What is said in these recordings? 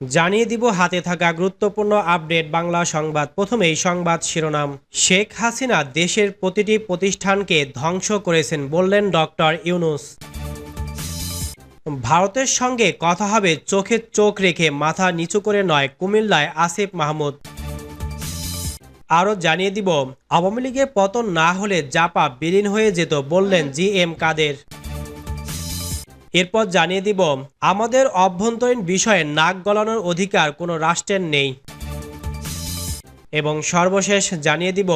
জানিয়ে দিব হাতে থাকা গুরুত্বপূর্ণ আপডেট বাংলা সংবাদ। প্রথমেই সংবাদ শিরোনাম। শেখ হাসিনা দেশের প্রতিটি প্রতিষ্ঠানকে ধ্বংস করেছেন বললেন ডক্টর ইউনুস। ভারতের সঙ্গে কথা হবে চোখে চোখ রেখে মাথা নিচু করে নয় কুমিল্লায় আসিফ মাহমুদ। আরও জানিয়ে দিব, আওয়ামী লীগের পতন না হলে জাপা বিলীন হয়ে যেত বললেন জি এম কাদের। এরপর জানিয়ে দিব, আমাদের অভ্যন্তরীণ বিষয়ে নাক গলানোর অধিকার কোনো রাষ্ট্রের নেই। এবং সর্বশেষ জানিয়ে দিব,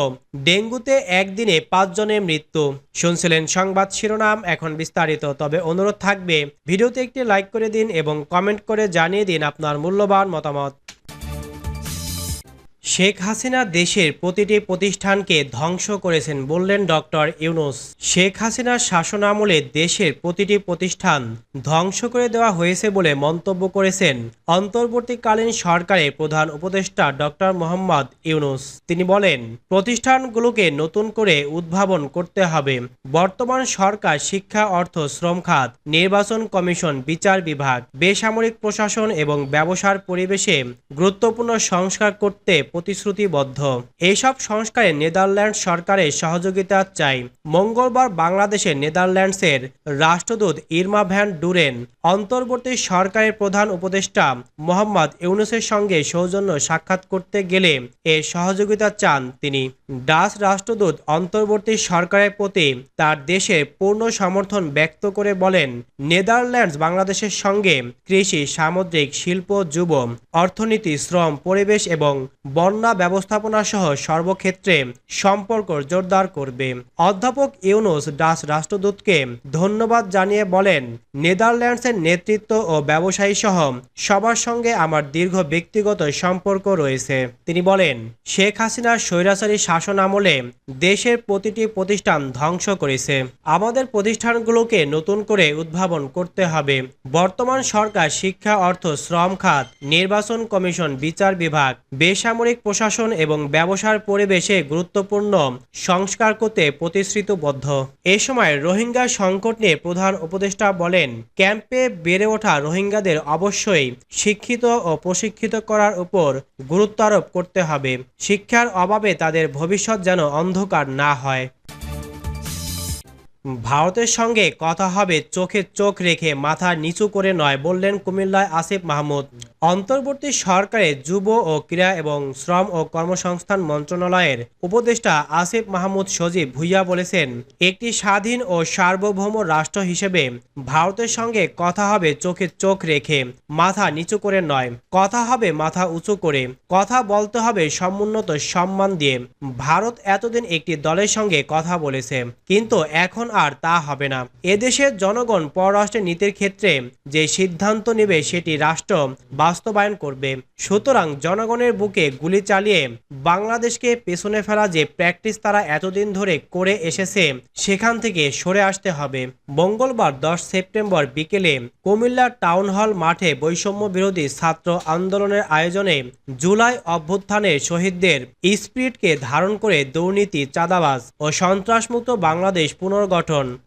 ডেঙ্গুতে একদিনে পাঁচজনের মৃত্যু। শুনছিলেন সংবাদ শিরোনাম, এখন বিস্তারিত। তবে অনুরোধ থাকবে, ভিডিওতে একটি লাইক করে দিন এবং কমেন্ট করে জানিয়ে দিন আপনার মূল্যবান মতামত। শেখ হাসিনা দেশের প্রতিটি প্রতিষ্ঠানকে ধ্বংস করেছেন বললেন ডক্টর ইউনুস। শেখ হাসিনার শাসনামলে দেশের প্রতিটি প্রতিষ্ঠান ধ্বংস করে দেওয়া হয়েছে বলে মন্তব্য করেছেন অন্তর্বর্তীকালীন সরকারের প্রধান উপদেষ্টা ডক্টর মোহাম্মদ ইউনুস। তিনি বলেন, প্রতিষ্ঠানগুলোকে নতুন করে উদ্ভাবন করতে হবে। বর্তমান সরকার শিক্ষা, অর্থ, শ্রম খাত, নির্বাচন কমিশন, বিচার বিভাগ, বেসামরিক প্রশাসন এবং ব্যবসার পরিবেশে গুরুত্বপূর্ণ সংস্কার করতে প্রতিশ্রুতিবদ্ধ। এইসব সংস্কারে নেদারল্যান্ড সরকারের সহযোগিতা চাই। মঙ্গলবার বাংলাদেশে নেদারল্যান্ডসের রাষ্ট্রদূত ইরমা ভ্যান ডুরেন, অন্তর্বর্তী সরকারের প্রধান উপদেষ্টা মোহাম্মদ ইউনুসের সঙ্গে সৌজন্য সাক্ষাৎ করতে গেলে এ সহযোগিতা চান তিনি। ডাচ রাষ্ট্রদূত অন্তর্বর্তী সরকারের প্রতি তার দেশের পূর্ণ সমর্থন ব্যক্ত করে বলেন, নেদারল্যান্ডস বাংলাদেশের সঙ্গে কৃষি, সামুদ্রিক শিল্প, যুব, অর্থনীতি, শ্রম, পরিবেশ এবং বন্যা ব্যবস্থাপনা সহ সর্বক্ষেত্রে সম্পর্ক জোরদার করবে। অধ্যাপক ইউনুস ডাচ রাষ্ট্রদূতকে ধন্যবাদ জানিয়ে বলেন, নেদারল্যান্ডসের নেতৃত্ব ও ব্যবসায়ী সহ সবার সঙ্গে আমার দীর্ঘ ব্যক্তিগত সম্পর্ক রয়েছে। তিনি বলেন, শেখ হাসিনার স্বৈরাচারী শাসন আমলে দেশের প্রতিটি প্রতিষ্ঠান ধ্বংস করেছে। আমাদের প্রতিষ্ঠানগুলোকে নতুন করে উদ্ভাবন করতে হবে। বর্তমান সরকার শিক্ষা, অর্থ, শ্রম, খাত, নির্বাচন কমিশন, বিচার বিভাগ, বেসামরিক প্রশাসন এবং ব্যবসার পরিবেশে গুরুত্বপূর্ণ সংস্কার করতে প্রতিশ্রুতিবদ্ধ। এ সময় রোহিঙ্গা সংকট নিয়ে প্রধান উপদেষ্টা বলেন, ক্যাম্পে বেড়ে ওঠা রোহিঙ্গাদের অবশ্যই শিক্ষিত ও প্রশিক্ষিত করার উপর গুরুত্ব আরোপ করতে হবে। শিক্ষার অভাবে তাদের ভবিষ্যৎ যেন অন্ধকার না হয়। ভারতের সঙ্গে কথা হবে, চোখে চোখ রেখে, মাথা নিচু করে নয় বললেন কুমিল্লায় আসিফ মাহমুদ। অন্তর্বর্তী সরকারের যুব ও ক্রীড়া এবং শ্রম ও কর্মসংস্থান মন্ত্রণালয়ের উপদেষ্টা আসিফ মাহমুদ সজীব ভুইয়া বলেছেন, একটি স্বাধীন ও সার্বভৌম রাষ্ট্র হিসেবে ভারতের সঙ্গে কথা হবে, চোখে চোখ রেখে, মাথা নিচু করে নয়। কথা হবে, মাথা উঁচু করে। কথা বলতে হবে, সমুন্নত সম্মান দিয়ে। ভারত এতদিন একটি দলের সঙ্গে কথা বলেছে, কিন্তু এখন আর তা হবে না। এদেশের জনগণ পররাষ্ট্র নীতির ক্ষেত্রে যে সিদ্ধান্ত নেবে সেটি রাষ্ট্র বাস্তবায়ন করবে। সুতরাং জনগণের বুকে গুলি চালিয়ে বাংলাদেশকে পেছনে ফেলা যে প্র্যাকটিস তারা এতদিন ধরে করে এসেছে, সেখান থেকে সরে আসতে হবে। মঙ্গলবার দশ সেপ্টেম্বর বিকেলে কুমিল্লা টাউন হল মাঠে বৈষম্য বিরোধী ছাত্র আন্দোলনের আয়োজনে জুলাই অভ্যুত্থানের শহীদদের স্পিরিটকে ধারণ করে দুর্নীতি, চাঁদাবাজ ও সন্ত্রাসমুক্ত বাংলাদেশ পুনর্গঠন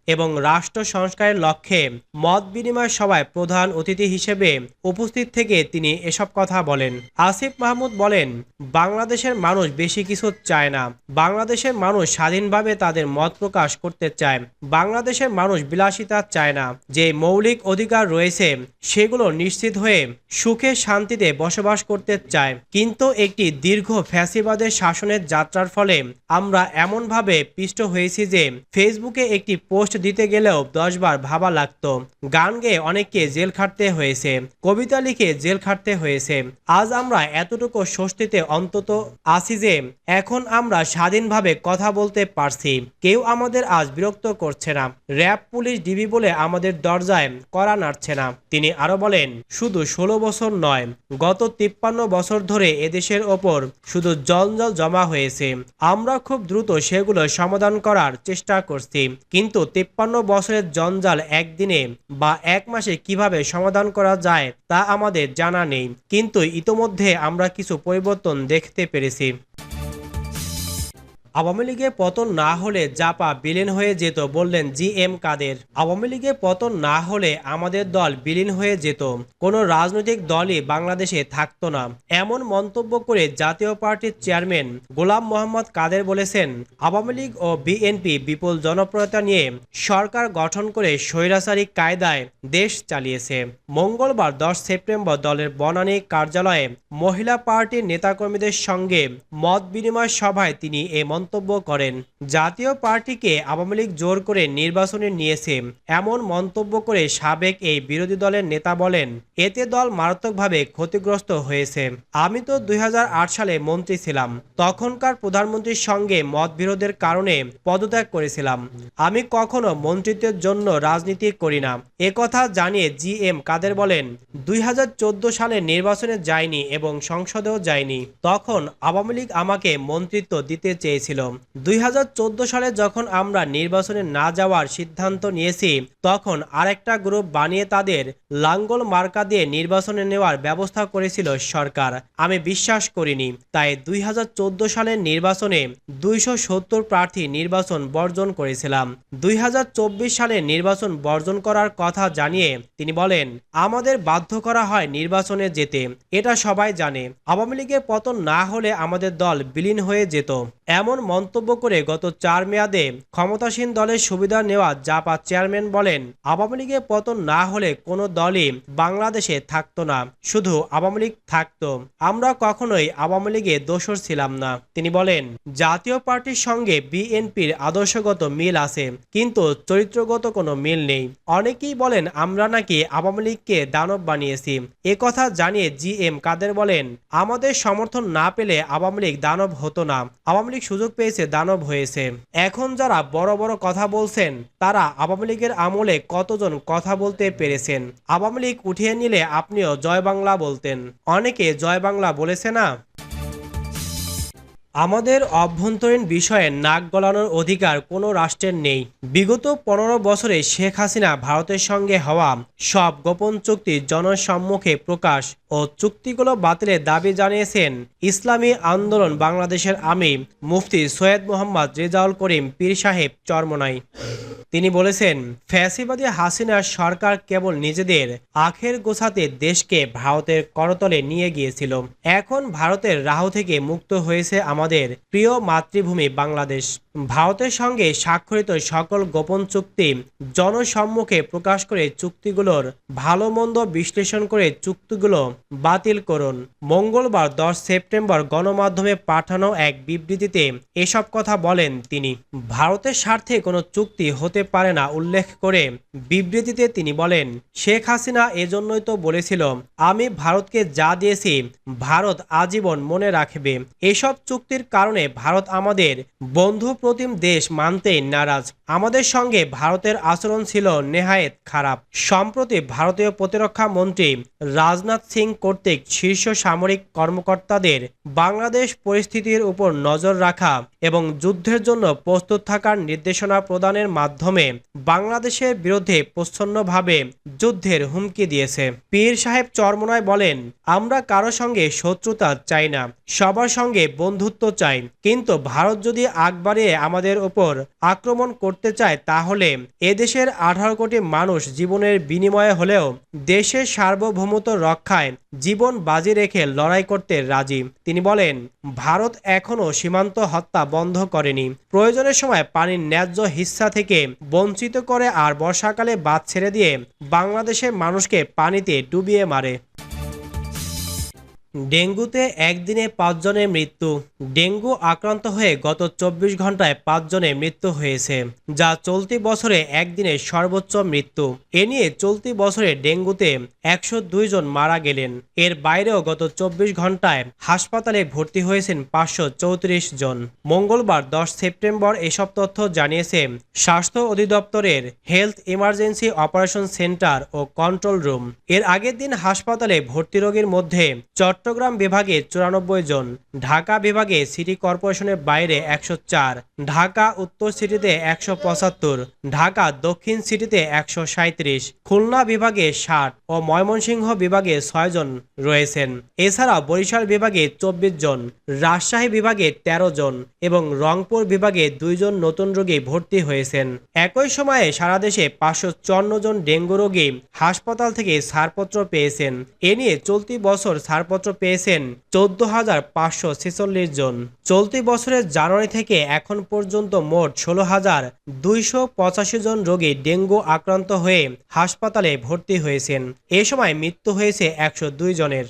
এবং রাষ্ট্র সংস্কারের লক্ষ্যে মত বিনিময় সভায় প্রধান অতিথি হিসেবে উপস্থিত থেকে তিনি এসব কথা বলেন। আসিফ মাহমুদ বলেন, বাংলাদেশের মানুষ বেশি কিছু চায় না। বাংলাদেশের মানুষ স্বাধীনভাবে তাদের মত প্রকাশ করতে চায়। বাংলাদেশের মানুষ বিলাসিতা চায় না। যে মৌলিক অধিকার রয়েছে, সেগুলো নিশ্চিত হয়ে সুখে শান্তিতে বসবাস করতে চায়। কিন্তু একটি দীর্ঘ ফ্যাসিবাদের শাসনের যাত্রার ফলে আমরা এমনভাবে পিষ্ট হয়েছি যে, ফেসবুকে একটি পোস্ট দিতে গেলেও দশবার ভাবা লাগতো। গান গেয়ে অনেককে জেল খাটতে হয়েছে। কবিতা লিখে জেল খাটতে হয়েছে। আজ আমরা এতটুকু স্বস্তিতে অন্তত আছি যে, এখন আমরা স্বাধীনভাবে কথা বলতে পারছি। কেউ আমাদের আজ বিরক্ত করছে না। র্যাব, পুলিশ, ডিবি বলে আমাদের দরজায় করা নাড়ছে না। তিনি আরও বলেন, শুধু ষোলো বছর নয়, গত তিপ্পান্ন বছর ধরে এদেশের ওপর শুধু জঞ্জাল জমা হয়েছে। আমরা খুব দ্রুত সেগুলো সমাধান করার চেষ্টা করছি। কিন্তু তেপ্পান্ন বছরের জঞ্জাল একদিনে বা এক মাসে কীভাবে সমাধান করা যায় তা আমাদের জানা নেই। কিন্তু ইতোমধ্যে আমরা কিছু পরিবর্তন দেখতে পেরেছি। আওয়ামী লীগে পতন না হলে জাপা বিলীন হয়ে যেত বললেন জি এম কাদের। আওয়ামী লীগে পতন না হলে আমাদের দল বিলীন হয়ে যেত। কোনো রাজনৈতিক দলই বাংলাদেশে থাকতো না। এমন মন্তব্য করে জাতীয় পার্টির চেয়ারম্যান গোলাম মোহাম্মদ কাদের বলেছেন, আওয়ামী লীগ ও বিএনপি বিপুল জনপ্রিয়তা নিয়ে সরকার গঠন করে স্বৈরাচারী কায়দায় দেশ চালিয়েছে। মঙ্গলবার দশ সেপ্টেম্বর দলের বনানী কার্যালয়ে মহিলা পার্টির নেতাকর্মীদের সঙ্গে মত বিনিময় সভায় তিনি এ মন্তব্য করেন। জাতীয় পার্টিকে আওয়ামী লীগ জোর করে নির্বাচনে নিয়েছে এমন মন্তব্য করে সাবেক এই বিরোধী দলের নেতা বলেন, এতে দল মারাত্মকভাবে ক্ষতিগ্রস্ত হয়েছে। আমি তো দুই হাজার আট সালে মন্ত্রী ছিলাম। তখনকার প্রধানমন্ত্রীর সঙ্গে মতবিরোধের কারণে পদত্যাগ করেছিলাম। আমি কখনো মন্ত্রিত্বের জন্য রাজনীতি করি না। একথা জানিয়ে জি এম কাদের বলেন, দুই হাজার চোদ্দ সালে নির্বাচনে যায়নি এবং সংসদেও যায়নি তখন আওয়ামী লীগ আমাকে মন্ত্রিত্ব দিতে চেয়েছিল। দুই হাজার চোদ্দ সালে যখন আমরা নির্বাচনে না যাওয়ার সিদ্ধান্ত নিয়েছি, তখন আরেকটা গ্রুপ বানিয়ে তাদের লাঙ্গল মার্কা দিয়ে নির্বাচনে নেওয়ার ব্যবস্থা করেছিল সরকার। আমি বিশ্বাস করিনি, তাই দুই সালের নির্বাচনে দুইশো সত্তর প্রার্থী নির্বাচন বর্জন করেছিলাম। দুই হাজার চব্বিশ সালে নির্বাচন বর্জন করার কথা জানিয়ে তিনি বলেন, আমাদের বাধ্য করা হয় নির্বাচনে যেতে, এটা সবাই জানে। আওয়ামী লীগের পতন না হলে আমাদের দল বিলীন হয়ে যেত। এমন মন্তব্য করে গত চার মেয়াদে ক্ষমতাসীন দলের সুবিধা নেওয়া জাপা চেয়ারম্যান বলেন, আওয়ামী লীগের পতন না হলে কোনো দলই বাংলাদেশে থাকতো না, শুধু আওয়ামী লীগ থাকতো। আমরা কখনোই আওয়ামী লীগে দোষর ছিলাম না, তিনি বলেন। জাতীয় পার্টির সঙ্গে বিএনপির আদর্শগত মিল আছে, কিন্তু চরিত্রগত কোনো মিল নেই। অনেকেই বলেন, আমরা নাকি আওয়ামী লীগকে দানব বানিয়েছি। কথা জানিয়ে জি এম কাদের বলেন, আমাদের সমর্থন না পেলে আওয়ামী লীগ দানব হতো না। আওয়ামী লীগ সুযোগ পেয়েছে দানব হয়েছে। এখন যারা বড় বড় কথা বলছেন, তারা আওয়ামী লীগের আমলে কতজন কথা বলতে পেরেছেন? আওয়ামী লীগ উঠিয়ে নিলে আপনিও জয় বাংলা বলতেন। অনেকে জয় বাংলা বলেছে না? আমাদের অভ্যন্তরীণ বিষয়ে নাক গলানোর অধিকার কোনো রাষ্ট্রের নেই। বিগত পনেরো বছরে শেখ হাসিনা ভারতের সঙ্গে হওয়া সব গোপন চুক্তি জনসম্মুখে প্রকাশ ও চুক্তিগুলো বাতিলের দাবি জানিয়েছেন ইসলামী আন্দোলন বাংলাদেশের আমি মুফতি সৈয়দ মোহাম্মদ রেজাউল করিম পীর সাহেব চরমনাই। তিনি বলেছেন, ফ্যাসিবাদী হাসিনার সরকার কেবল নিজেদের আখের গোছাতে দেশকে ভারতের করতলে নিয়ে গিয়েছিল। এখন ভারতের রাহ থেকে মুক্ত হয়েছে আমাদের প্রিয় মাতৃভূমি বাংলাদেশ। ভারতের সঙ্গে স্বাক্ষরিত সকল গোপন চুক্তি জনসম্মুখে প্রকাশ করে চুক্তিগুলোর ভালো মন্দ বিশ্লেষণ করে চুক্তিগুলো বাতিল করুন। মঙ্গলবার দশ সেপ্টেম্বর গণমাধ্যমে পাঠানো এক বিবৃতিতে এসব কথা বলেন তিনি। ভারতের স্বার্থে কোনো চুক্তি হতে পারে না উল্লেখ করে বিবৃতিতে তিনি বলেন, শেখ হাসিনা এজন্যই তো বলেছিল, আমি ভারতকে যা দিয়েছি, ভারত আজীবন মনে রাখবে। এসব চুক্তির কারণে ভারত আমাদের বন্ধু প্রতিম দেশ মানতেই নারাজ। আমাদের সঙ্গে ভারতের আচরণ ছিল নেহায়েত খারাপ। সম্প্রতি ভারতীয় প্রতিরক্ষা মন্ত্রী রাজনাথ সিং কর্তৃক শীর্ষ সামরিক কর্মকর্তাদের বাংলাদেশ পরিস্থিতির উপর নজর রাখা এবং যুদ্ধের জন্য প্রস্তুত থাকার নির্দেশনা প্রদানের মাধ্যমে বাংলাদেশের বিরুদ্ধে প্রচ্ছন্নভাবে যুদ্ধের হুমকি দিয়েছে। পীর সাহেব চরমনায় বলেন, আমরা কারও সঙ্গে শত্রুতা চাই না, সবার সঙ্গে বন্ধুত্ব চাই। কিন্তু ভারত যদি আগ আমাদের উপর আক্রমণ করতে চায়, তাহলে এদেশের আঠারো কোটি মানুষ জীবনের বিনিময়ে হলেও দেশের সার্বভৌমত্ব রক্ষায় জীবন বাজি রেখে লড়াই করতে রাজি। তিনি বলেন, ভারত এখনও সীমান্ত হত্যা বন্ধ করেনি। প্রয়োজনের সময় পানির ন্যায্য হিস্সা থেকে বঞ্চিত করে আর বর্ষাকালে বাদ ছেড়ে দিয়ে বাংলাদেশের মানুষকে পানিতে ডুবিয়ে মারে। ডেঙ্গুতে একদিনে পাঁচজনের মৃত্যু। ডেঙ্গু আক্রান্ত হয়ে গত চব্বিশ ঘন্টায় পাঁচজনের মৃত্যু হয়েছে, যা চলতি বছরে একদিনে সর্বোচ্চ মৃত্যু। এ নিয়ে চলতি বছরে ডেঙ্গুতে একশো জন মারা গেলেন। এর বাইরেও গত চব্বিশ ঘন্টায় হাসপাতালে ভর্তি হয়েছেন পাঁচশো চৌত্রিশ জন। মঙ্গলবার দশ সেপ্টেম্বর এসব তথ্য জানিয়েছে স্বাস্থ্য অধিদপ্তরের হেলথ ইমার্জেন্সি অপারেশন সেন্টার ও কন্ট্রোল রুম। এর আগের দিন হাসপাতালে ভর্তি রোগীর মধ্যে চট্টগ্রাম চট্টগ্রাম বিভাগে চুরানব্বই জন, ঢাকা বিভাগে সিটি কর্পোরেশনের বাইরে একশো চার, ঢাকা উত্তর সিটিতে একশো পঁচাত্তর, ঢাকা দক্ষিণ সিটিতে একশো সাঁত্রিশ খুলনা বিভাগে ষাট ও ময়মনসিংহ বিভাগে ছয় জন রয়েছেন। এছাড়া বরিশাল বিভাগে চব্বিশ জন, রাজশাহী বিভাগে ১৩ জন এবং রংপুর বিভাগে দুইজন নতুন রোগী ভর্তি হয়েছেন। একই সময়ে সারা দেশে পাঁচশো চুয়ান্ন জন ডেঙ্গু রোগী হাসপাতাল থেকে ছাড়পত্র পেয়েছেন। এ নিয়ে চলতি বছর ছাড়পত্র পেয়েছেন চোদ্দ হাজার পাঁচশো ছেচল্লিশ জন। চলতি বছরের জানুয়ারি থেকে এখন পর্যন্ত মোট ষোলো হাজার দুইশো পঁচাশি জন রোগী ডেঙ্গু আক্রান্ত হয়ে হাসপাতালে ভর্তি হয়েছেন। এ সময় মৃত্যু হয়েছে একশো দুই জনের।